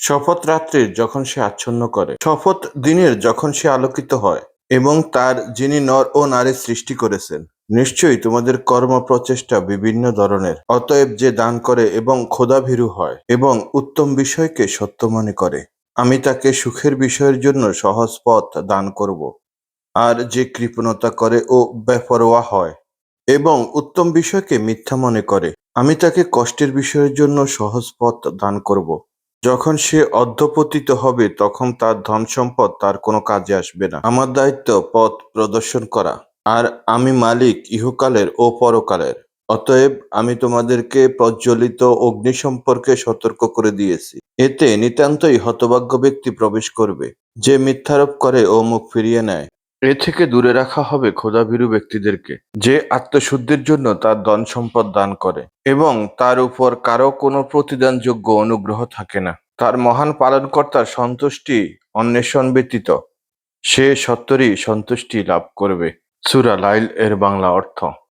শপথ রাত্রির যখন সে আচ্ছন্ন করে, শপথ দিনের যখন সে আলোকিত হয় এবং তার যিনি নর ও নারী সৃষ্টি করেছেন, নিশ্চয়ই তোমাদের কর্ম প্রচেষ্টা বিভিন্ন ধরনের। অতএব যে দান করে এবং খোদাভীরু হয় এবং উত্তম বিষয়কে সত্য মনে করে, আমি তাকে সুখের বিষয়ের জন্য সহজ পথ দান করব। আর যে কৃপণতা করে ও বেপরোয়া হয় এবং উত্তম বিষয়কে মিথ্যা মনে করে, আমি তাকে কষ্টের বিষয়ের জন্য সহজ পথ দান করব। যখন সে অধ্যপতিত হবে, তখন তার ধন সম্পদ তার কোনো কাজে আসবে না। আমার দায়িত্ব পথ প্রদর্শন করা। আর আমি মালিক ইহকালের ও পরকালের। অতএব আমি তোমাদেরকে প্রজ্বলিত অগ্নি সম্পর্কে সতর্ক করে দিয়েছি। এতে নিতান্তই হতভাগ্য ব্যক্তি প্রবেশ করবে, যে মিথ্যারোপ করে ও মুখ ফিরিয়ে নেয়। এ থেকে দূরে রাখা হবে খোদাভীরু ব্যক্তিদেরকে, যে আত্মশুদ্ধির জন্য তার ধন সম্পদ দান করে, এবং তার উপর কারও কোনো প্রতিদানযোগ্য অনুগ্রহ থাকে না। তার মহান পালনকর্তার সন্তুষ্টি অন্বেষণ ব্যতীত, সে সত্তরই সন্তুষ্টি লাভ করবে। সুরা লাইল এর বাংলা অর্থ।